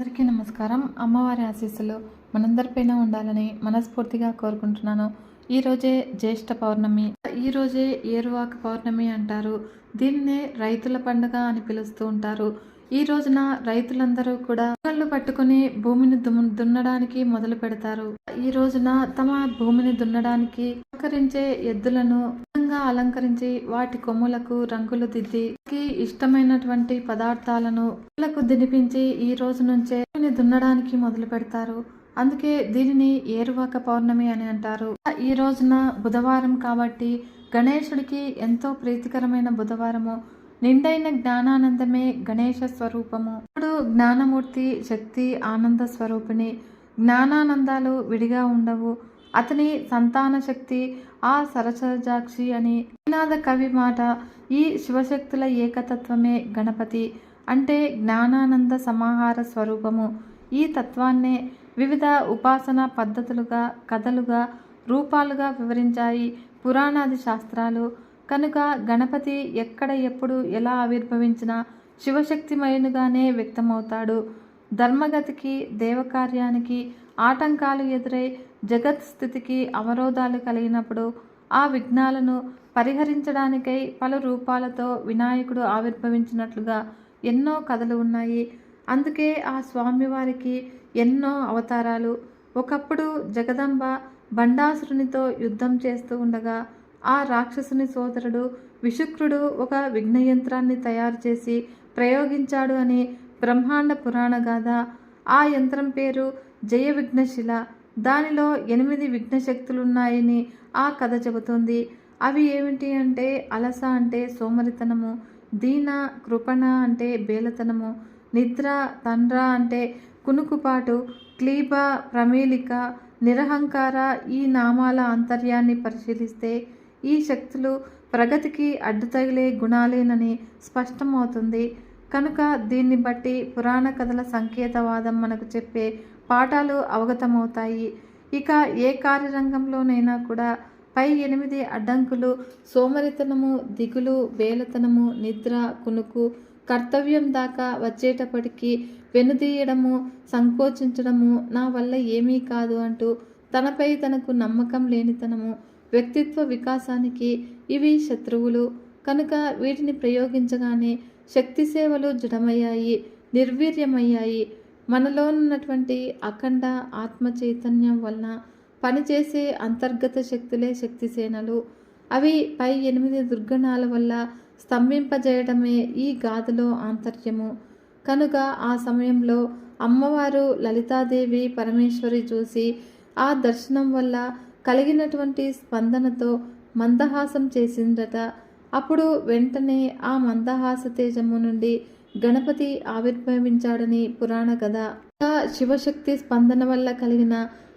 అందరికీ నమస్కారం. అమ్మవారి ఆశీస్సులు మనందరిపైన ఉండాలని మనస్ఫూర్తిగా కోరుకుంటున్నాను. ఈ రోజే జ్యేష్ఠ పౌర్ణమి. ఈ రోజే ఏరువాక పౌర్ణమి అంటారు. దీన్నే రైతుల పండుగ అని పిలుస్తూ ఉంటారు. ఈ రోజున రైతులందరూ కూడా కళ్ళు పట్టుకుని భూమిని దుమ్- దున్నడానికి మొదలు పెడతారు. ఈ రోజున తమ భూమిని దున్నడానికి సహకరించే ఎద్దులను అందంగా అలంకరించి వాటి కొమ్ములకు రంగులు దిద్ది ఇష్టమైనటువంటి పదార్థాలను పిల్లలకు దినిపించి ఈ రోజు నుంచే దున్నడానికి మొదలు పెడతారు. అందుకే దీనిని ఏరువాక పౌర్ణమి అని అంటారు. ఈ రోజున బుధవారం కాబట్టి గణేశుడికి ఎంతో ప్రీతికరమైన బుధవారము. నిండైన జ్ఞానానందమే గణేశ స్వరూపము. ఇప్పుడు జ్ఞానమూర్తి శక్తి ఆనంద స్వరూపిణి. జ్ఞానానందాలు విడిగా ఉండవు. అతని సంతాన శక్తి ఆ సరసజాక్షి అని నినాద కవి మాట ఈ శివశక్తుల ఏకతత్వమే గణపతి. అంటే జ్ఞానానంద సమాహార స్వరూపము. ఈ తత్వాన్నే వివిధ ఉపాసన పద్ధతులుగా కథలుగా రూపాలుగా వివరించాయి పురాణాది శాస్త్రాలు. కనుక గణపతి ఎక్కడ ఎప్పుడు ఎలా ఆవిర్భవించినా శివశక్తిమయునుగానే వ్యక్తమవుతాడు. ధర్మగతికి దేవకార్యానికి ఆటంకాలు ఎదురై జగత్ స్థితికి అవరోధాలు కలిగినప్పుడు ఆ విఘ్నాలను పరిహరించడానికై పలు రూపాలతో వినాయకుడు ఆవిర్భవించినట్లుగా ఎన్నో కథలు ఉన్నాయి. అందుకే ఆ స్వామివారికి ఎన్నో అవతారాలు. ఒకప్పుడు జగదంబ బండాసురునితో యుద్ధం చేస్తూ ఉండగా ఆ రాక్షసుని సోదరుడు విశుక్రుడు ఒక విఘ్నయంత్రాన్ని తయారు చేసి ప్రయోగించాడు అని బ్రహ్మాండ పురాణ గాథ. ఆ యంత్రం పేరు జయ విఘ్నశిల దానిలో ఎనిమిది విఘ్న శక్తులు ఉన్నాయని ఆ కథ చెబుతుంది. అవి ఏమిటి అంటే అలస అంటే సోమరితనము దీన కృపణ అంటే బేలతనము నిద్ర తండ్ర అంటే కునుకుపాటు క్లీబ ప్రమేలిక నిరహంకార ఈ నామాల ఆంతర్యాన్ని పరిశీలిస్తే ఈ శక్తులు ప్రగతికి అడ్డు తగిలే గుణాలేనని స్పష్టమవుతుంది. కనుక దీన్ని బట్టి పురాణ కథల సంకేతవాదం మనకు చెప్పే పాఠాలు అవగతమవుతాయి. ఇక ఏ కార్యరంగంలోనైనా కూడా పై ఎనిమిది అడ్డంకులు సోమరితనము దిగులు బేలతనము నిద్ర కునుకు కర్తవ్యం దాకా వచ్చేటప్పటికీ వెనుదీయడము సంకోచించడము నా వల్ల ఏమీ కాదు అంటూ తనపై తనకు నమ్మకం లేనితనము వ్యక్తిత్వ వికాసానికి ఇవి శత్రువులు. కనుక వీటిని ప్రయోగించగానే శక్తి సేవలు జడమయ్యాయి నిర్వీర్యమయ్యాయి. మనలో ఉన్నటువంటి అఖండ ఆత్మ చైతన్యం వలన పనిచేసే అంతర్గత శక్తులే శక్తి సేనలు. అవి పై ఎనిమిది దుర్గణాల వల్ల స్తంభింపజేయడమే ఈ గాథలో ఆంతర్యము. కనుక ఆ సమయంలో అమ్మవారు లలితాదేవి పరమేశ్వరి చూసి ఆ దర్శనం వల్ల కలిగినటువంటి స్పందనతో మందహాసం చేసిందట. అప్పుడు వెంటనే ఆ మందహాస తేజము నుండి గణపతి ఆవిర్భవించాడని పురాణ కథ శివశక్తి స్పందన వల్ల కలిగిన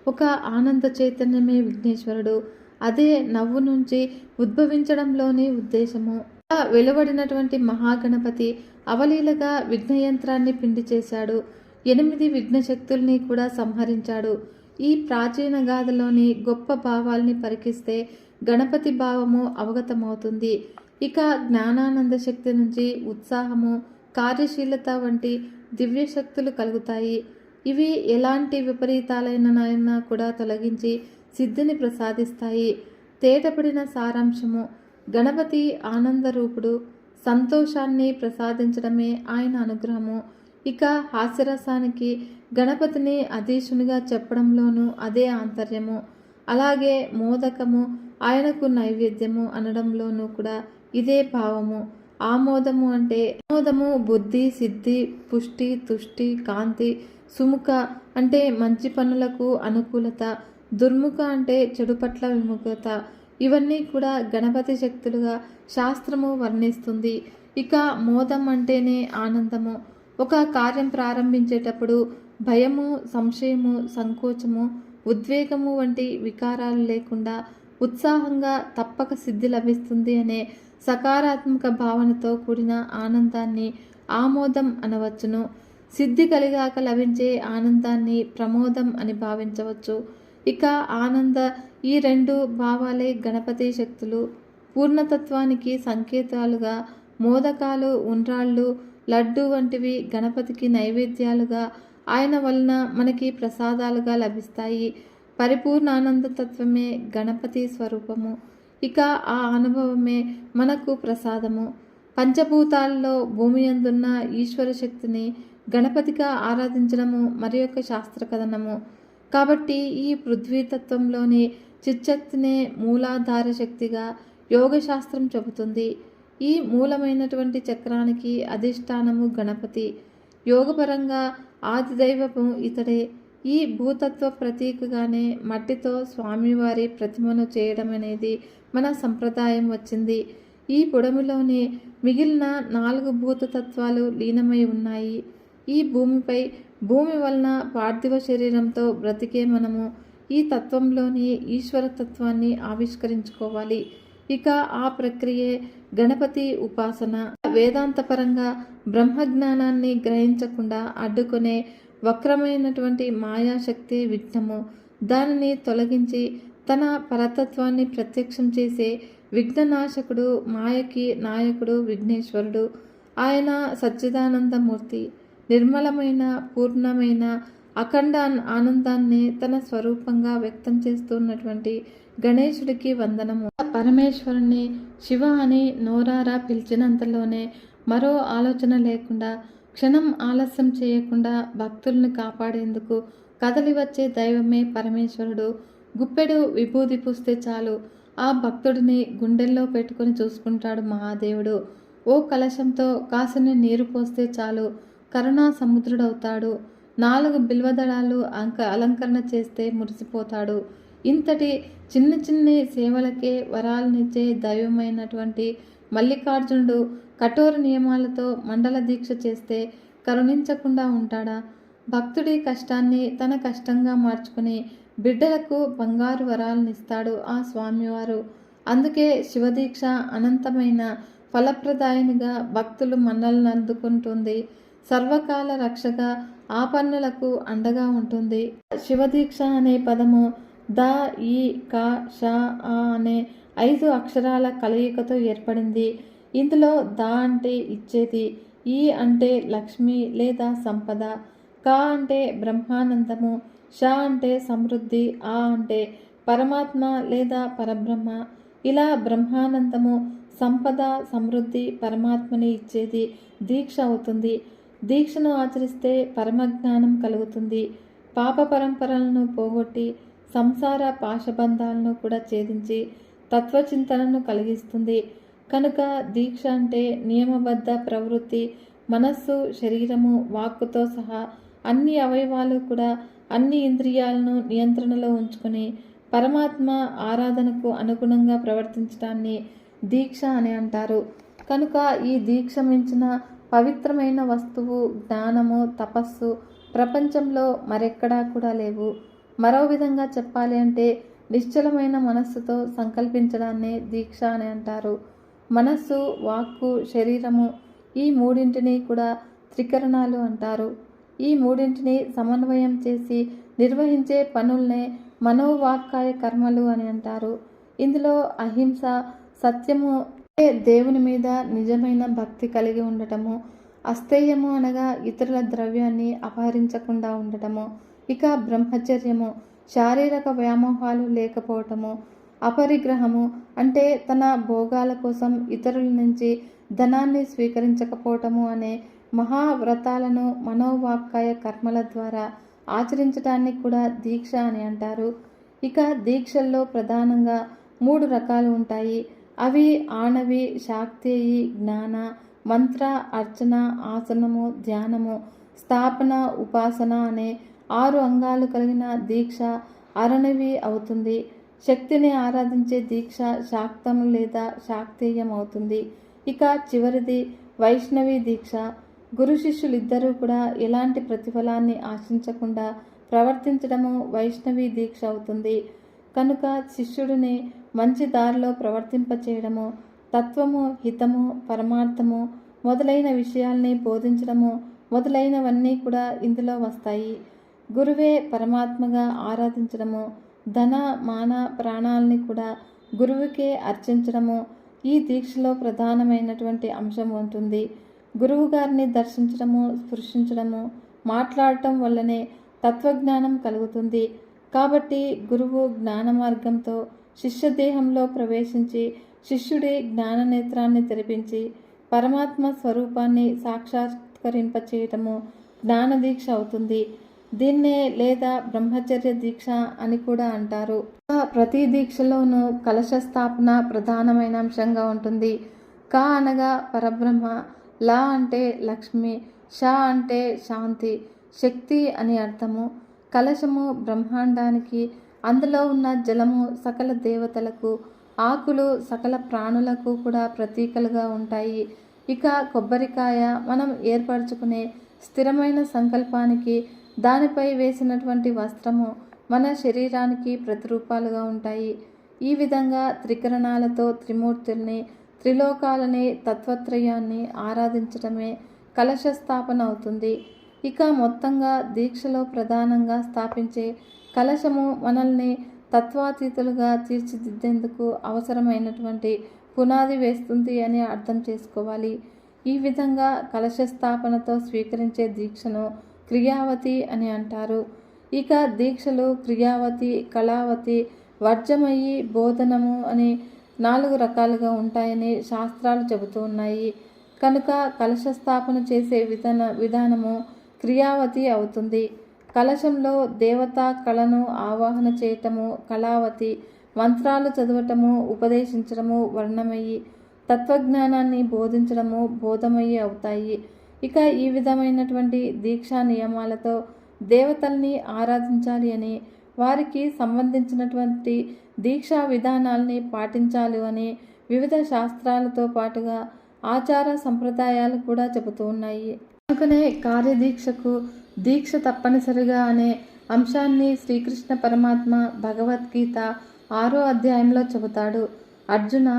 ఒక ఆనంద చైతన్యమే విఘ్నేశ్వరుడు. అదే నవ్వు నుంచి ఉద్భవించడంలోని ఉద్దేశము. వెలువడినటువంటి మహాగణపతి అవలీలగా విఘ్నయంత్రాన్ని పిండి చేశాడు. ఎనిమిది విఘ్నశక్తుల్ని కూడా సంహరించాడు. ఈ ప్రాచీన గాథలోని గొప్ప భావాల్ని పరికిస్తే గణపతి భావము అవగతమవుతుంది. ఇక జ్ఞానానంద శక్తి నుంచి ఉత్సాహము కార్యశీలత వంటి దివ్య శక్తులు కలుగుతాయి. ఇవి ఎలాంటి విపరీతాలైనా కూడా తొలగించి సిద్ధిని ప్రసాదిస్తాయి. తేటపడిన సారాంశము గణపతి ఆనందరూపుడు సంతోషాన్ని ప్రసాదించడమే ఆయన అనుగ్రహము. ఇక హాస్యరసానికి గణపతిని అధీశునిగా చెప్పడంలోనూ అదే ఆంతర్యము. అలాగే మోదకము ఆయనకు నైవేద్యము అనడంలోనూ కూడా ఇదే భావము. ఆమోదము అంటే ఆమోదము బుద్ధి సిద్ధి పుష్టి తుష్టి కాంతి సుముఖ అంటే మంచి పనులకు అనుకూలత దుర్ముఖ అంటే చెడు పట్ల విముఖత. ఇవన్నీ కూడా గణపతి శక్తులుగా శాస్త్రము వర్ణిస్తుంది. ఇక మోదం అంటేనే ఆనందము. ఒక కార్యం ప్రారంభించేటప్పుడు భయము సంశయము సంకోచము ఉద్వేగము వంటి వికారాలు లేకుండా ఉత్సాహంగా తప్పక సిద్ధి లభిస్తుంది అనే సకారాత్మక భావనతో కూడిన ఆనందాన్ని ఆమోదం అనవచ్చును. సిద్ధి కలిగాక లభించే ఆనందాన్ని ప్రమోదం అని భావించవచ్చు. ఇక ఆనంద ఈ రెండు భావాలే గణపతి శక్తులు. పూర్ణతత్వానికి సంకేతాలుగా మోదకాలు ఉండ్రాళ్ళు లడ్డు వంటివి గణపతికి నైవేద్యాలుగా ఆయన వలన మనకి ప్రసాదాలుగా లభిస్తాయి. పరిపూర్ణానంద తత్వమే గణపతి స్వరూపము. ఇక ఆ అనుభవమే మనకు ప్రసాదము. పంచభూతాల్లో భూమి అందున్న ఈశ్వర శక్తిని గణపతిగా ఆరాధించడము మరి యొక్క శాస్త్ర కథనము కాబట్టి ఈ పృథ్వీతత్వంలోని చిచ్చక్తినే మూలాధార శక్తిగా యోగశాస్త్రం చెబుతుంది. ఈ మూలమైనటువంటి చక్రానికి అధిష్టానము గణపతి. యోగపరంగా ఆదిదైవము ఇతడే. ఈ భూతత్వ ప్రతీకగానే మట్టితో స్వామివారి ప్రతిమను చేయడం అనేది మన సంప్రదాయం వచ్చింది. ఈ పొడములోనే మిగిలిన నాలుగు భూతతత్వాలు లీనమై ఉన్నాయి. ఈ భూమిపై భూమి వలన పార్థివ శరీరంతో బ్రతికే మనము ఈ తత్వంలోని ఈశ్వరతత్వాన్ని ఆవిష్కరించుకోవాలి. ఇక ఆ ప్రక్రియే గణపతి ఉపాసన. వేదాంతపరంగా బ్రహ్మజ్ఞానాన్ని గ్రహించకుండా అడ్డుకునే వక్రమైనటువంటి మాయాశక్తి విఘ్నము దానిని తొలగించి తన పరతత్వాన్ని ప్రత్యక్షం చేసే విఘ్ననాశకుడు మాయకి నాయకుడు విఘ్నేశ్వరుడు. ఆయన సచ్చిదానందమూర్తి. నిర్మలమైన పూర్ణమైన అఖండ ఆనందాన్ని తన స్వరూపంగా వ్యక్తం చేస్తున్నటువంటి గణేశుడికి వందనము. పరమేశ్వరుణ్ణి శివ అని నోరారా పిలిచినంతలోనే మరో ఆలోచన లేకుండా క్షణం ఆలస్యం చేయకుండా భక్తులను కాపాడేందుకు కదలి వచ్చే దైవమే పరమేశ్వరుడు. గుప్పెడు విభూది పూస్తే చాలు. ఆ భక్తుడిని గుండెల్లో పెట్టుకొని చూసుకుంటాడు మహాదేవుడు. ఓ కలశంతో కాసిని నీరు పోస్తే చాలు. కరుణా సముద్రుడవుతాడు. నాలుగు బిల్వదళాలు అంక అలంకరణ చేస్తే మురిసిపోతాడు. ఇంతటి చిన్న చిన్ని సేవలకే వరాలనిచ్చే దైవమైనటువంటి మల్లికార్జునుడు కఠోర నియమాలతో మండల దీక్ష చేస్తే కరుణించకుండా ఉంటాడా? భక్తుడి కష్టాన్ని తన కష్టంగా మార్చుకుని బిడ్డలకు బంగారు వరాలనిస్తాడు ఆ స్వామివారు. అందుకే శివదీక్ష అనంతమైన ఫలప్రదాయనిగా భక్తులు మన్నలను అందుకుంటుంది. సర్వకాల రక్షగా ఆపన్నులకు అండగా ఉంటుంది. శివదీక్ష అనే పదము ద ఈ క ష ఆ అనే ఐదు అక్షరాల కలయికతో ఏర్పడింది. ఇందులో ద అంటే ఇచ్చేది ఈ అంటే లక్ష్మి లేదా సంపద క అంటే బ్రహ్మానందము ష అంటే సమృద్ధి ఆ అంటే పరమాత్మ లేదా పరబ్రహ్మ. ఇలా బ్రహ్మానందము సంపద సమృద్ధి పరమాత్మని ఇచ్చేది దీక్ష అవుతుంది. దీక్షను ఆచరిస్తే పరమజ్ఞానం కలుగుతుంది. పాప పరంపరలను పోగొట్టి సంసార పాశబంధాలను కూడా ఛేదించి తత్వచింతనను కలిగిస్తుంది. కనుక దీక్ష అంటే నియమబద్ధ ప్రవృత్తి. మనస్సు శరీరము వాక్కుతో సహా అన్ని అవయవాలు కూడా అన్ని ఇంద్రియాలను నియంత్రణలో ఉంచుకొని పరమాత్మ ఆరాధనకు అనుగుణంగా ప్రవర్తించడాన్ని దీక్ష అని అంటారు. కనుక ఈ దీక్ష మించిన పవిత్రమైన వస్తువు జ్ఞానము తపస్సు ప్రపంచంలో మరెక్కడా కూడా లేవు. మరో విధంగా చెప్పాలి అంటే నిశ్చలమైన మనస్సుతో సంకల్పించడాన్నే దీక్ష అని అంటారు. మనస్సు వాక్కు శరీరము ఈ మూడింటిని కూడా త్రికరణాలు అంటారు. ఈ మూడింటిని సమన్వయం చేసి నిర్వహించే పనుల్నే మనోవాక్కాయ కర్మలు అని అంటారు. ఇందులో అహింస సత్యము దేవుని మీద నిజమైన భక్తి కలిగి ఉండటము అస్థేయము అనగా ఇతరుల ద్రవ్యాన్ని అపహరించకుండా ఉండటము ఇక బ్రహ్మచర్యము శారీరక వ్యామోహాలు లేకపోవటము అపరిగ్రహము అంటే తన భోగాల కోసం ఇతరుల నుంచి ధనాన్ని స్వీకరించకపోవటము అనే మహావ్రతాలను మనోవాక్కాయ కర్మల ద్వారా ఆచరించడాన్ని కూడా దీక్ష అని అంటారు. ఇక దీక్షల్లో ప్రధానంగా మూడు రకాలు ఉంటాయి. అవి ఆనవి శాక్తేయి జ్ఞాన మంత్ర అర్చన ఆసనము ధ్యానము స్థాపన ఉపాసన అనే ఆరు అంగాలు కలిగిన దీక్ష అరణవి అవుతుంది. శక్తిని ఆరాధించే దీక్ష శాక్తం లేదా శాక్తేయం అవుతుంది ఇక చివరిది వైష్ణవి దీక్ష. గురు శిష్యులిద్దరూ కూడా ఎలాంటి ప్రతిఫలాన్ని ఆశించకుండా ప్రవర్తించడము వైష్ణవి దీక్ష అవుతుంది. కనుక శిష్యుడిని మంచి దారిలో ప్రవర్తింపచేయడము తత్వము హితము పరమార్థము మొదలైన విషయాల్ని బోధించడము మొదలైనవన్నీ కూడా ఇందులో వస్తాయి. గురువే పరమాత్మగా ఆరాధించడము ధన మాన ప్రాణాలని కూడా గురువుకే అర్చించడము ఈ దీక్షలో ప్రధానమైనటువంటి అంశం ఉంటుంది. గురువు గారిని దర్శించడము స్పృశించడము మాట్లాడటం వల్లనే తత్వజ్ఞానం కలుగుతుంది. కాబట్టి గురువు జ్ఞాన మార్గంతో శిష్యదేహంలో ప్రవేశించి శిష్యుడి జ్ఞాన నేత్రాన్ని తెరిపించి పరమాత్మ స్వరూపాన్ని సాక్షాత్కరింపచేయటము జ్ఞానదీక్ష అవుతుంది. దీన్నే లేదా బ్రహ్మచర్య దీక్ష అని కూడా అంటారు. ప్రతి దీక్షలోనూ కలశ స్థాపన ప్రధానమైన అంశంగా ఉంటుంది. క అనగా పరబ్రహ్మ లా అంటే లక్ష్మి షా అంటే శాంతి శక్తి అని అర్థము. కలశము బ్రహ్మాండానికి అందులో ఉన్న జలము సకల దేవతలకు ఆకులు సకల ప్రాణులకు కూడా ప్రతీకలుగా ఉంటాయి. ఇక కొబ్బరికాయ మనం ఏర్పరచుకునే స్థిరమైన సంకల్పానికి దానిపై వేసినటువంటి వస్త్రము మన శరీరానికి ప్రతిరూపాలుగా ఉంటాయి. ఈ విధంగా త్రికరణాలతో త్రిమూర్తుల్ని త్రిలోకాలని తత్వత్రయాన్ని ఆరాధించడమే కలశ స్థాపన అవుతుంది. ఇక మొత్తంగా దీక్షలో ప్రధానంగా స్థాపించే కలశము మనల్ని తత్వాతీతులుగా తీర్చిదిద్దేందుకు అవసరమైనటువంటి పునాది వేస్తుంది అని అర్థం చేసుకోవాలి. ఈ విధంగా కలశ స్థాపనతో స్వీకరించే దీక్షను క్రియావతి అని అంటారు. ఇక దీక్షలు క్రియావతి కళావతి వర్జమయి బోధనము అని నాలుగు రకాలుగా ఉంటాయని శాస్త్రాలు చెబుతూ ఉన్నాయి. కనుక కలశ స్థాపన చేసే విధాన విధానము క్రియావతి అవుతుంది. కలశంలో దేవతా కళను ఆవాహన చేయటము కళావతి మంత్రాలు చదవటము ఉపదేశించడము వర్ణమయ్యి తత్వజ్ఞానాన్ని బోధించడము బోధమయ్యి అవుతాయి. ఇక ఈ విధమైనటువంటి దీక్షా నియమాలతో దేవతల్ని ఆరాధించాలి అని వారికి సంబంధించినటువంటి దీక్షా విధానాల్ని పాటించాలి అని వివిధ శాస్త్రాలతో పాటుగా ఆచార సంప్రదాయాలు కూడా చెబుతూ ఉన్నాయి. అందుకనే కార్యదీక్షకు దీక్ష తప్పనిసరిగా అనే అంశాన్ని శ్రీకృష్ణ పరమాత్మ భగవద్గీత ఆరో అధ్యాయంలో చెబుతాడు. అర్జున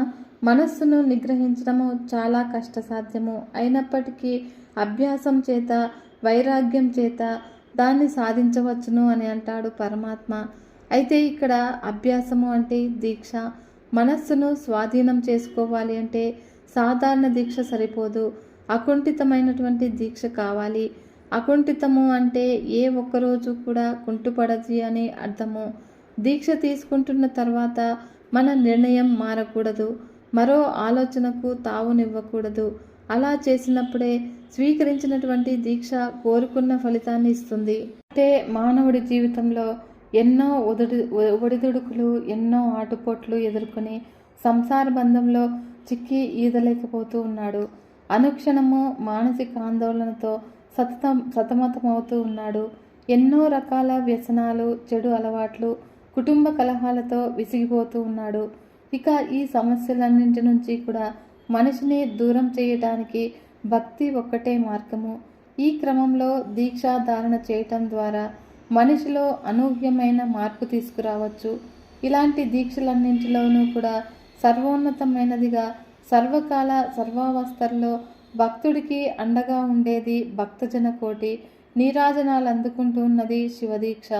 మనస్సును నిగ్రహించడము చాలా కష్టసాధ్యము. అయినప్పటికీ అభ్యాసం చేత వైరాగ్యం చేత దాన్ని సాధించవచ్చును అని అంటాడు పరమాత్మ. అయితే ఇక్కడ అభ్యాసము అంటే దీక్ష. మనస్సును స్వాధీనం చేసుకోవాలి అంటే సాధారణ దీక్ష సరిపోదు. అకుంఠితమైనటువంటి దీక్ష కావాలి. అకుంఠితము అంటే ఏ ఒక్కరోజు కూడా కుంటుపడది అని అర్థము. దీక్ష తీసుకుంటున్న తర్వాత మన నిర్ణయం మారకూడదు. మరో ఆలోచనకు తావునివ్వకూడదు. అలా చేసినప్పుడే స్వీకరించినటువంటి దీక్ష కోరుకున్న ఫలితాన్ని ఇస్తుంది. అంటే మానవుడి జీవితంలో ఎన్నో ఒడిదు ఒడిదుడుకులు ఎన్నో ఆటుపోట్లు ఎదుర్కొని సంసార బంధంలో చిక్కి ఈదలేకపోతూ ఉన్నాడు. అనుక్షణము మానసిక ఆందోళనతో సతతం సతమతమవుతూ ఉన్నాడు. ఎన్నో రకాల వ్యసనాలు చెడు అలవాట్లు కుటుంబ కలహాలతో విసిగిపోతూ ఉన్నాడు. ఇక ఈ సమస్యలన్నింటి నుంచి కూడా మనిషిని దూరం చేయటానికి భక్తి ఒక్కటే మార్గము. ఈ క్రమంలో దీక్షాధారణ చేయటం ద్వారా మనిషిలో అనూహ్యమైన మార్పు తీసుకురావచ్చు. ఇలాంటి దీక్షలన్నింటిలోనూ కూడా సర్వోన్నతమైనదిగా సర్వకాల సర్వావస్థల్లో భక్తుడికి అండగా ఉండేది భక్తజన కోటి నీరాజనాలు అందుకుంటూ ఉన్నది శివదీక్ష.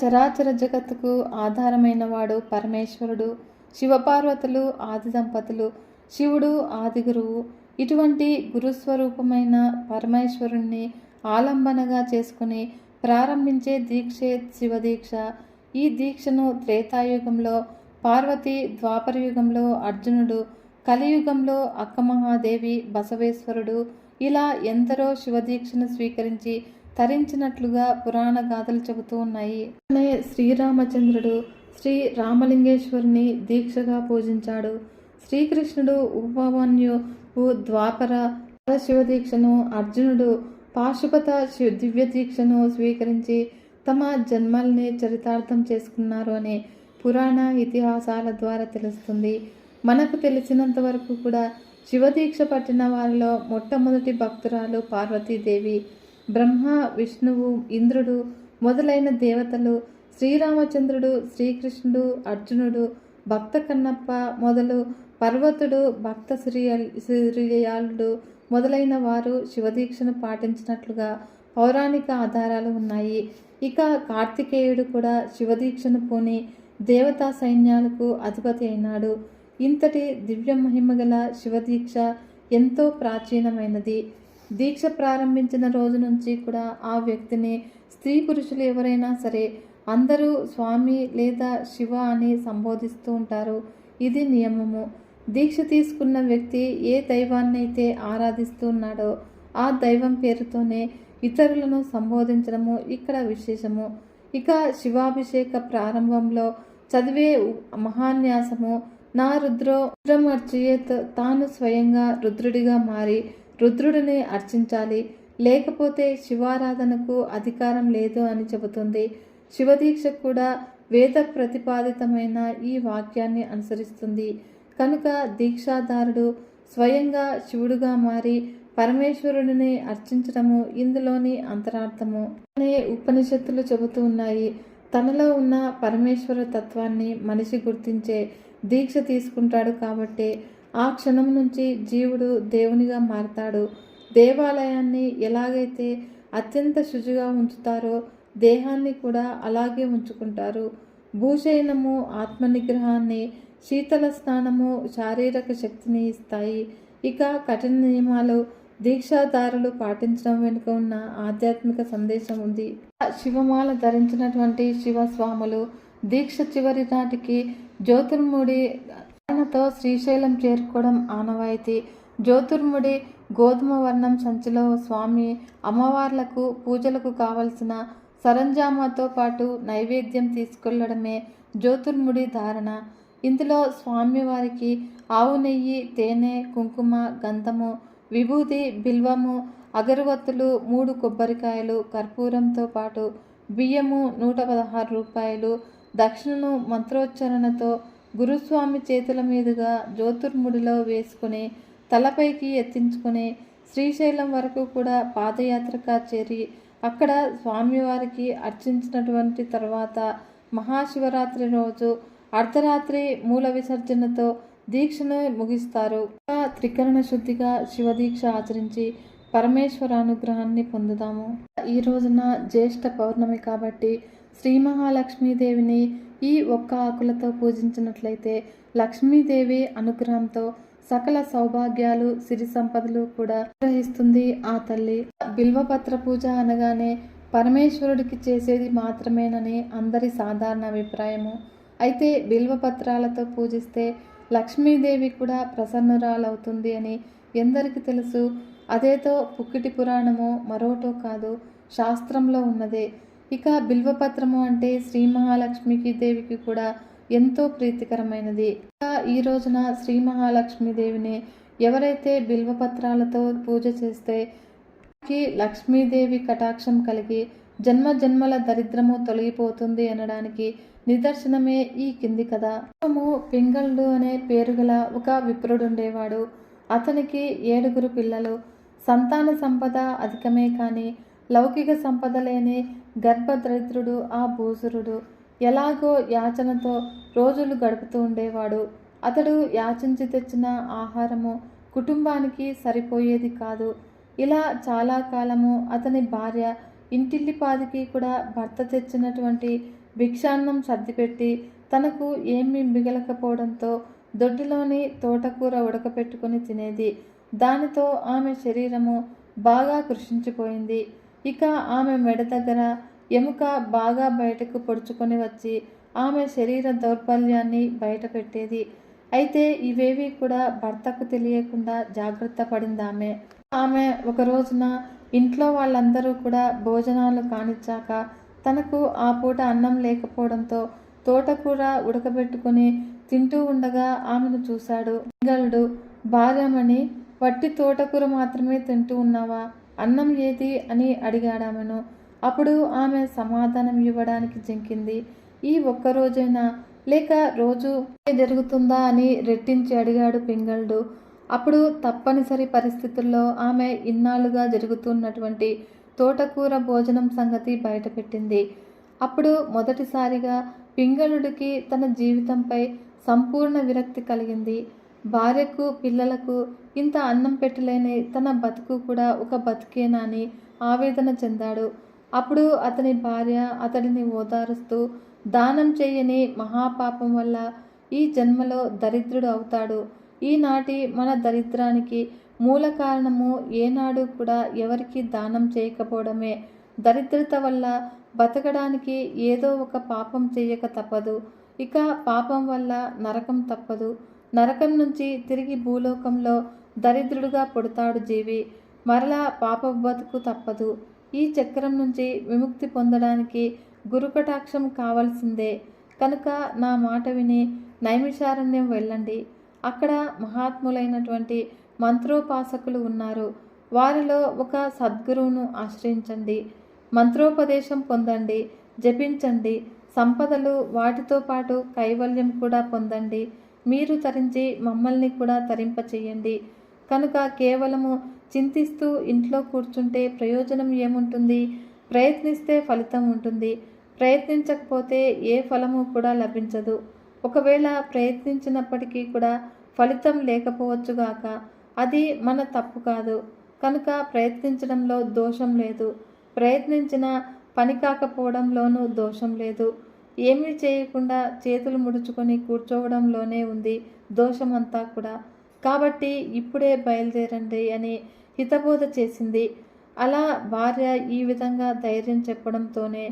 చరాచర జగత్తుకు ఆధారమైన వాడు పరమేశ్వరుడు శివపార్వతులు ఆది దంపతులు శివుడు ఆది గురువు ఇటువంటి గురుస్వరూపమైన పరమేశ్వరుణ్ణి ఆలంబనగా చేసుకుని ప్రారంభించే దీక్షే శివదీక్ష ఈ దీక్షను త్రేతాయుగంలో పార్వతి ద్వాపరయుగంలో అర్జునుడు కలియుగంలో అక్కమహాదేవి బసవేశ్వరుడు ఇలా ఎందరో శివదీక్షను స్వీకరించి తరించినట్లుగా పురాణ గాథలు చెబుతూ ఉన్నాయి. శ్రీరామచంద్రుడు శ్రీ రామలింగేశ్వరుని దీక్షగా పూజించాడు. శ్రీకృష్ణుడు ఉపమన్యు ద్వాపర శివదీక్షను అర్జునుడు పాశుపత దివ్య దీక్షను స్వీకరించి తమ జన్మల్ని చరితార్థం చేసుకున్నారు అనే పురాణ ఇతిహాసాల ద్వారా తెలుస్తుంది. మనకు తెలిసినంత వరకు కూడా శివదీక్ష పట్టిన వారిలో మొట్టమొదటి భక్తురాలు పార్వతీదేవి. బ్రహ్మ విష్ణువు ఇంద్రుడు మొదలైన దేవతలు శ్రీరామచంద్రుడు శ్రీకృష్ణుడు అర్జునుడు భక్త కన్నప్ప మొదలు పర్వతుడు భక్త శ్రీయల్ శ్రీయాలుడు మొదలైన వారు శివదీక్షను పాటించినట్లుగా పౌరాణిక ఆధారాలు ఉన్నాయి. ఇక కార్తికేయుడు కూడా శివదీక్షను పూని దేవతా సైన్యాలకు అధిపతి అయినాడు. ఇంతటి దివ్య మహిమ గల శివదీక్ష ఎంతో ప్రాచీనమైనది. దీక్ష ప్రారంభించిన రోజు నుంచి కూడా ఆ వ్యక్తిని స్త్రీ పురుషులు ఎవరైనా సరే అందరూ స్వామి లేదా శివ అని సంబోధిస్తూ ఉంటారు. ఇది నియమము. దీక్ష తీసుకున్న వ్యక్తి ఏ దైవాన్నైతే ఆరాధిస్తున్నాడో ఆ దైవం పేరుతోనే ఇతరులను సంబోధించడము ఇక్కడ విశేషము. ఇక శివాభిషేక ప్రారంభంలో చదివే మహాన్యాసము నా రుద్రో రుద్రం అర్చయేత్ తాను స్వయంగా రుద్రుడిగా మారి రుద్రుడిని అర్చించాలి. లేకపోతే శివారాధనకు అధికారం లేదు అని చెబుతుంది. శివదీక్ష కూడా వేద ప్రతిపాదితమైన ఈ వాక్యాన్ని అనుసరిస్తుంది. కనుక దీక్షాదారుడు స్వయంగా శివుడుగా మారి పరమేశ్వరుడిని అర్చించడము ఇందులోని అంతరార్థము. అనే ఉపనిషత్తులు చెబుతూ ఉన్నాయి. తనలో ఉన్న పరమేశ్వర తత్వాన్ని మనిషి గుర్తించే దీక్ష తీసుకుంటాడు కాబట్టి ఆ క్షణం నుంచి జీవుడు దేవునిగా మారతాడు. దేవాలయాన్ని ఎలాగైతే అత్యంత శుచిగా ఉంచుతారో దేహాన్ని కూడా అలాగే ఉంచుకుంటారు. భూషయనము ఆత్మనిగ్రహాన్ని శీతల స్నానము శారీరక శక్తిని ఇస్తాయి. ఇక కఠిన నియమాలు దీక్షాదారులు పాటించడం వెనుక ఉన్న ఆధ్యాత్మిక సందేశం ఉంది. శివమాల ధరించినటువంటి శివస్వాములు దీక్ష చివరి నాటికి జ్యోతిర్ముడి ఆయనతో శ్రీశైలం చేరుకోవడం ఆనవాయితీ. జ్యోతిర్ముడి గోధుమ వర్ణం సంచిలో స్వామి అమ్మవార్లకు పూజలకు కావలసిన సరంజామాతో పాటు నైవేద్యం తీసుకెళ్ళడమే జ్యోతిర్ముడి ధారణ. ఇందులో స్వామివారికి ఆవు నెయ్యి తేనె కుంకుమ గంధము విభూతి బిల్వము అగరవత్తులు మూడు కొబ్బరికాయలు కర్పూరంతో పాటు బియ్యము నూట పదహారు రూపాయలు దక్షిణను మంత్రోచ్చరణతో గురుస్వామి చేతుల మీదుగా జ్యోతుర్ముడిలో వేసుకుని తలపైకి ఎత్తించుకుని శ్రీశైలం వరకు కూడా పాదయాత్రగా చేరి అక్కడ స్వామివారికి అర్చించినటువంటి తర్వాత మహాశివరాత్రి రోజు అర్ధరాత్రి మూల విసర్జనతో దీక్షను ముగిస్తారు. త్రికరణ శుద్ధిగా శివదీక్ష ఆచరించి పరమేశ్వర అనుగ్రహాన్ని పొందుదాము. ఈ రోజున జ్యేష్ఠ పౌర్ణమి కాబట్టి శ్రీ మహాలక్ష్మీదేవిని ఈ ఒక్క ఆకులతో పూజించినట్లయితే లక్ష్మీదేవి అనుగ్రహంతో సకల సౌభాగ్యాలు సిరి సంపదలు కూడా గ్రహిస్తుంది ఆ తల్లి. బిల్వపత్ర పూజ అనగానే పరమేశ్వరుడికి చేసేది మాత్రమేనని అందరి సాధారణ అభిప్రాయము. అయితే బిల్వపత్రాలతో పూజిస్తే లక్ష్మీదేవి కూడా ప్రసన్నురాలవుతుంది అని ఎందరికి తెలుసు. అదేతో పుక్కిటి పురాణము మరోటో కాదు శాస్త్రంలో ఉన్నదే. ఇక బిల్వపత్రము అంటే శ్రీ మహాలక్ష్మికి దేవికి కూడా ఎంతో ప్రీతికరమైనది. ఇక ఈ రోజున శ్రీ మహాలక్ష్మీదేవిని ఎవరైతే బిల్వపత్రాలతో పూజ చేస్తే కి లక్ష్మీదేవి కటాక్షం కలిగి జన్మ జన్మల దరిద్రము తొలగిపోతుంది అనడానికి నిదర్శనమే ఈ కింది కథ. పూర్వము పింగళుడు అనే పేరు గల ఒక విప్రుడుండేవాడు. అతనికి ఏడుగురు పిల్లలు. సంతాన సంపద అధికమే కానీ లౌకిక సంపద లేని గర్భదరిద్రుడు ఆ భూసురుడు ఎలాగో యాచనతో రోజులు గడుపుతూ ఉండేవాడు. అతడు యాచించి తెచ్చిన ఆహారము కుటుంబానికి సరిపోయేది కాదు. ఇలా చాలా కాలము అతని భార్య ఇంటిల్లిపాదికి కూడా భర్త తెచ్చినటువంటి భిక్షాన్నం సర్దిపెట్టి తనకు ఏమీ మిగలకపోవడంతో దొడ్డిలోని తోటకూర ఉడకపెట్టుకొని తినేది. దానితో ఆమె శరీరము బాగా కృషించిపోయింది. ఇక ఆమె మెడ దగ్గర ఎముక బాగా బయటకు పొడుచుకొని వచ్చి ఆమె శరీర దౌర్బల్యాన్ని బయట పెట్టేది అయితే ఇవేవి కూడా భర్తకు తెలియకుండా జాగ్రత్త పడింది ఆమె ఆమె ఒక రోజున ఇంట్లో వాళ్ళందరూ కూడా భోజనాలు కానిచ్చాక తనకు ఆ పూట అన్నం లేకపోవడంతో తోటకూర ఉడకబెట్టుకుని తింటూ ఉండగా ఆమెను చూశాడు. పింగళుడు భార్యమణి వట్టి తోటకూర మాత్రమే తింటూ ఉన్నావా? అన్నం ఏది? అని అడిగాడామెను. అప్పుడు ఆమె సమాధానం ఇవ్వడానికి జంకింది. ఈ ఒక్క రోజైనా లేక రోజు జరుగుతుందా? అని రెట్టించి అడిగాడు పింగళుడు. అప్పుడు తప్పనిసరి పరిస్థితుల్లో ఆమె ఇన్నాళ్ళుగా జరుగుతున్నటువంటి తోటకూర భోజనం సంగతి బయటపెట్టింది. అప్పుడు మొదటిసారిగా పింగళుడికి తన జీవితంపై సంపూర్ణ విరక్తి కలిగింది. భార్యకు పిల్లలకు ఇంత అన్నం పెట్టలేని తన బతుకు కూడా ఒక బతుకేనా అని ఆవేదన చెందాడు. అప్పుడు అతని భార్య అతడిని ఓదారుస్తూ దానం చేయని మహాపాపం వల్ల ఈ జన్మలో దరిద్రుడు అవుతాడు. ఈనాటి మన దరిద్రానికి మూల కారణము ఏనాడు కూడా ఎవరికి దానం చేయకపోవడమే. దరిద్రత వల్ల బతకడానికి ఏదో ఒక పాపం చేయక తప్పదు. ఇక పాపం వల్ల నరకం తప్పదు. నరకం నుంచి తిరిగి భూలోకంలో దరిద్రుడుగా పుడతాడు జీవి. మరలా పాప బతుకు తప్పదు. ఈ చక్రం నుంచి విముక్తి పొందడానికి గురుకటాక్షం కావాల్సిందే. కనుక నా మాట విని నైమిషారణ్యం వెళ్ళండి. అక్కడ మహాత్ములైనటువంటి మంత్రోపాసకులు ఉన్నారు. వారిలో ఒక సద్గురువును ఆశ్రయించండి. మంత్రోపదేశం పొందండి. జపించండి. సంపదలు వాటితో పాటు కైవల్యం కూడా పొందండి. మీరు తరించి మమ్మల్ని కూడా తరింపచేయండి. కనుక కేవలము చింతిస్తూ ఇంట్లో కూర్చుంటే ప్రయోజనం ఏముంటుంది? ప్రయత్నిస్తే ఫలితం ఉంటుంది. ప్రయత్నించకపోతే ఏ ఫలము కూడా లభించదు. ఒకవేళ ప్రయత్నించినప్పటికీ కూడా ఫలితం లేకపోవచ్చుగాక అది మన తప్పు కాదు. కనుక ప్రయత్నించడంలో దోషం లేదు. ప్రయత్నించిన పని కాకపోవడంలోనూ దోషం లేదు. ఏమీ చేయకుండా చేతులు ముడుచుకొని కూర్చోవడంలోనే ఉంది దోషమంతా కూడా. కాబట్టి ఇప్పుడే బయలుదేరండి అని హితబోధ చేసింది. అలా భార్య ఈ విధంగా ధైర్యం చెప్పడంతోనే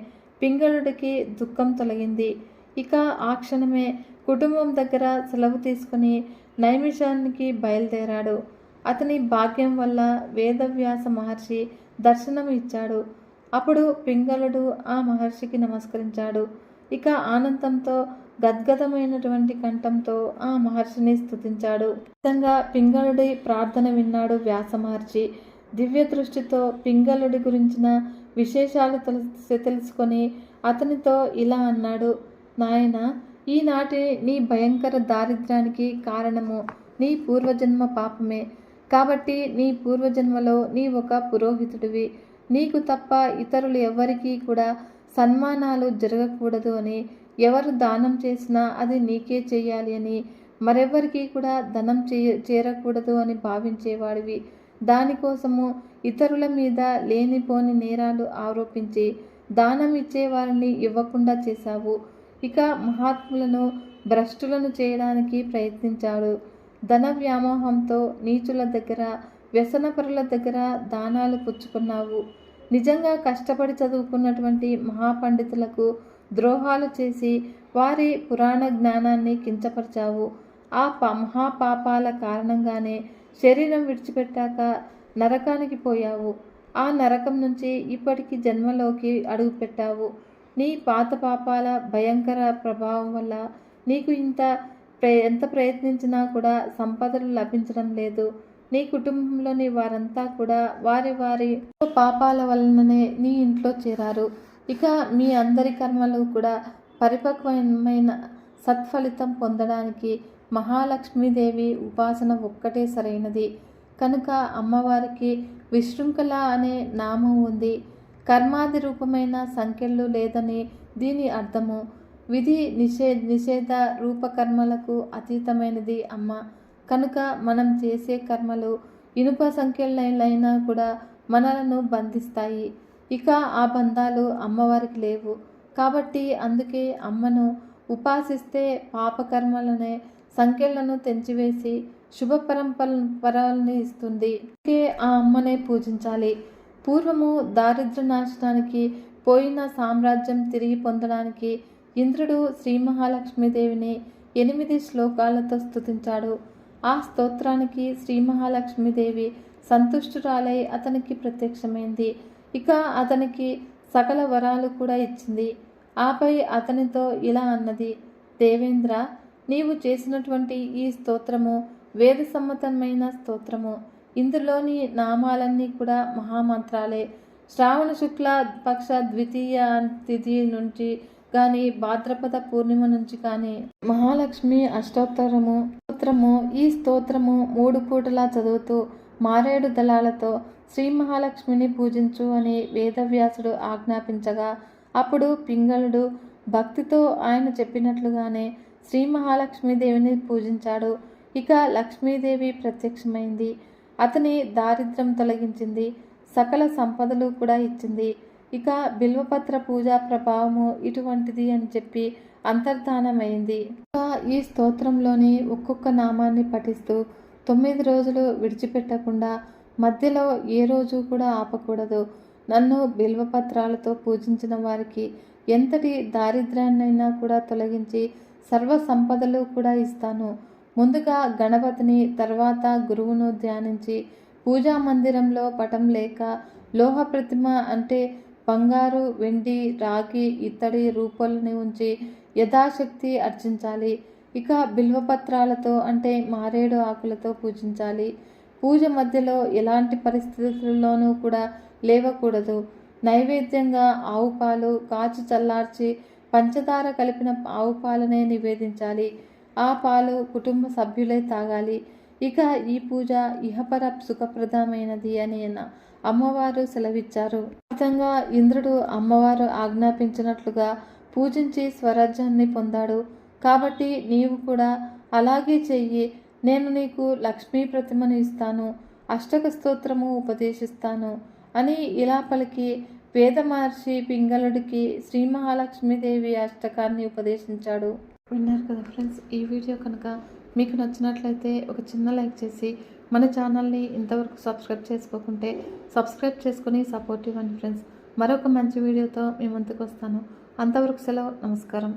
పింగళుడికి దుఃఖం తొలగింది. ఇక ఆ క్షణమే కుటుంబం దగ్గర సెలవు తీసుకుని నైమిషానికి బయలుదేరాడు. అతని భాగ్యం వల్ల వేదవ్యాస మహర్షి దర్శనం ఇచ్చాడు. అప్పుడు పింగళుడు ఆ మహర్షికి నమస్కరించాడు. ఇక ఆనందంతో గద్గదమైనటువంటి కంఠంతో ఆ మహర్షిని స్థుతించాడు నిజంగా పింగళుడి ప్రార్థన విన్నాడు వ్యాస మహర్షి. దివ్య దృష్టితో పింగళుడి గురించిన విశేషాలు తెలుసు తెలుసుకొని అతనితో ఇలా అన్నాడు. నాయన ఈనాటి నీ భయంకర దారిద్ర్యానికి కారణము నీ పూర్వజన్మ పాపమే. కాబట్టి నీ పూర్వజన్మలో నీ ఒక పురోహితుడివి. నీకు తప్ప ఇతరులు ఎవ్వరికీ కూడా సన్మానాలు జరగకూడదు అని ఎవరు దానం చేసినా అది నీకే చేయాలి అని మరెవ్వరికీ కూడా ధనం చేయ చేరకూడదు అని భావించేవాడివి. దానికోసము ఇతరుల మీద లేనిపోని నేరాలు ఆరోపించి దానం ఇచ్చేవారిని ఇవ్వకుండా చేశావు. ఇక మహాత్ములను భ్రష్టులను చేయడానికి ప్రయత్నించాడు. ధన వ్యామోహంతో నీచుల దగ్గర వ్యసనపరుల దగ్గర దానాలు పుచ్చుకున్నావు. నిజంగా కష్టపడి చదువుకున్నటువంటి మహాపండితులకు ద్రోహాలు చేసి వారి పురాణ జ్ఞానాన్ని కించపరిచావు. ఆ ప మహాపాపాల కారణంగానే శరీరం విడిచిపెట్టాక నరకానికి పోయావు. ఆ నరకం నుంచి ఇప్పటికి జన్మలోకి అడుగుపెట్టావు. నీ పాత పాపాల భయంకర ప్రభావం వల్ల నీకు ఇంత ప్ర ఎంత ప్రయత్నించినా కూడా సంపదలు లభించడం లేదు. నీ కుటుంబంలోని వారంతా కూడా వారి వారి పాపాల వలననే నీ ఇంట్లో చేరారు. ఇక మీ అందరి కర్మలు కూడా పరిపక్వమైన సత్ఫలితం పొందడానికి మహాలక్ష్మీదేవి ఉపాసన ఒక్కటే సరైనది. కనుక అమ్మవారికి విశృంఖల అనే నామం ఉంది. కర్మాది రూపమైన సంఖ్యలు లేదని దీని అర్థము. విధి నిషే నిషేధ రూపకర్మలకు అతీతమైనది అమ్మ. కనుక మనం చేసే కర్మలు ఇనుప సంఖ్యలైనా కూడా మనలను బంధిస్తాయి. ఇక ఆ బంధాలు అమ్మవారికి లేవు. కాబట్టి అందుకే అమ్మను ఉపాసిస్తే పాపకర్మలనే సంఖ్యలను తెంచివేసి శుభ పరంపరల్ని ఇస్తుంది. అందుకే ఆ అమ్మనే పూజించాలి. పూర్వము దారిద్ర నాశనానికి పోయిన సామ్రాజ్యం తిరిగి పొందడానికి ఇంద్రుడు శ్రీ మహాలక్ష్మీదేవిని ఎనిమిది శ్లోకాలతో స్తుతించాడు. ఆ స్తోత్రానికి శ్రీ మహాలక్ష్మీదేవి సంతుష్టురాలై అతనికి ప్రత్యక్షమైంది. ఇక అతనికి సకల వరాలు కూడా ఇచ్చింది. ఆపై అతనితో ఇలా అన్నది దేవేంద్ర నీవు చేసినటువంటి ఈ స్తోత్రము వేద సమ్మతమైన స్తోత్రము. ఇందులోని నామాలన్నీ కూడా మహామంత్రాలే. శ్రావణ శుక్ల పక్ష ద్వితీయ తిథి నుంచి కానీ భాద్రపద పూర్ణిమ నుంచి కానీ మహాలక్ష్మి అష్టోత్తరము స్తోత్రము ఈ స్తోత్రము మూడు పూటలా చదువుతూ మారేడు దళాలతో శ్రీ మహాలక్ష్మిని పూజించు అని వేదవ్యాసుడు ఆజ్ఞాపించగా అప్పుడు పింగళుడు భక్తితో ఆయన చెప్పినట్లుగానే శ్రీ మహాలక్ష్మీదేవిని పూజించాడు. ఇక లక్ష్మీదేవి ప్రత్యక్షమైంది. అతని దారిద్ర్యం తొలగించింది సకల సంపదలు కూడా ఇచ్చింది. ఇక బిల్వపత్ర పూజా ప్రభావము ఇటువంటిది అని చెప్పి అంతర్ధానమైంది. ఇక ఈ స్తోత్రంలోని ఒక్కొక్క నామాన్ని పఠిస్తూ తొమ్మిది రోజులు విడిచిపెట్టకుండా మధ్యలో ఏ రోజు కూడా ఆపకూడదు. నన్ను బిల్వపత్రాలతో పూజించిన వారికి ఎంతటి దారిద్ర్యాన్నైనా కూడా తొలగించి సర్వ సంపదలు కూడా ఇస్తాను. ముందుగా గణపతిని తర్వాత గురువును ధ్యానించి పూజా మందిరంలో పటం లేక లోహ ప్రతిమ అంటే బంగారు వెండి రాగి ఇత్తడి రూపాలని ఉంచి యథాశక్తి అర్చించాలి. ఇక బిల్వపత్రాలతో అంటే మారేడు ఆకులతో పూజించాలి. పూజ మధ్యలో ఎలాంటి పరిస్థితుల్లోనూ కూడా లేవకూడదు. నైవేద్యంగా ఆవు పాలు కాచి చల్లార్చి పంచదార కలిపిన ఆవు పాలనే నివేదించాలి. ఆ పాలు కుటుంబ సభ్యులే తాగాలి. ఇక ఈ పూజ ఇహపర సుఖప్రదమైనది అని అమ్మవారు సెలవిచ్చారు. ఫలితంగా ఇంద్రుడు అమ్మవారు ఆజ్ఞాపించినట్లుగా పూజించి స్వరాజ్యాన్ని పొందాడు. కాబట్టి నీవు కూడా అలాగే చెయ్యి. నేను నీకు లక్ష్మీ ప్రతిమను ఇస్తాను. అష్టక స్తోత్రము ఉపదేశిస్తాను అని ఇలా పలికి వేద మహర్షి పింగళుడికి శ్రీ మహాలక్ష్మీదేవి అష్టకాన్ని ఉపదేశించాడు. విన్నారు కదా ఫ్రెండ్స్ ఈ వీడియో కనుక మీకు నచ్చినట్లయితే ఒక చిన్న లైక్ చేసి మన ఛానల్ని ఇంతవరకు సబ్స్క్రైబ్ చేసుకోకుంటే సబ్స్క్రైబ్ చేసుకుని సపోర్ట్ ఇవ్వండి ఫ్రెండ్స్. మరొక మంచి వీడియోతో మీ ముందుకు వస్తాను. అంతవరకు సెలవు నమస్కారం.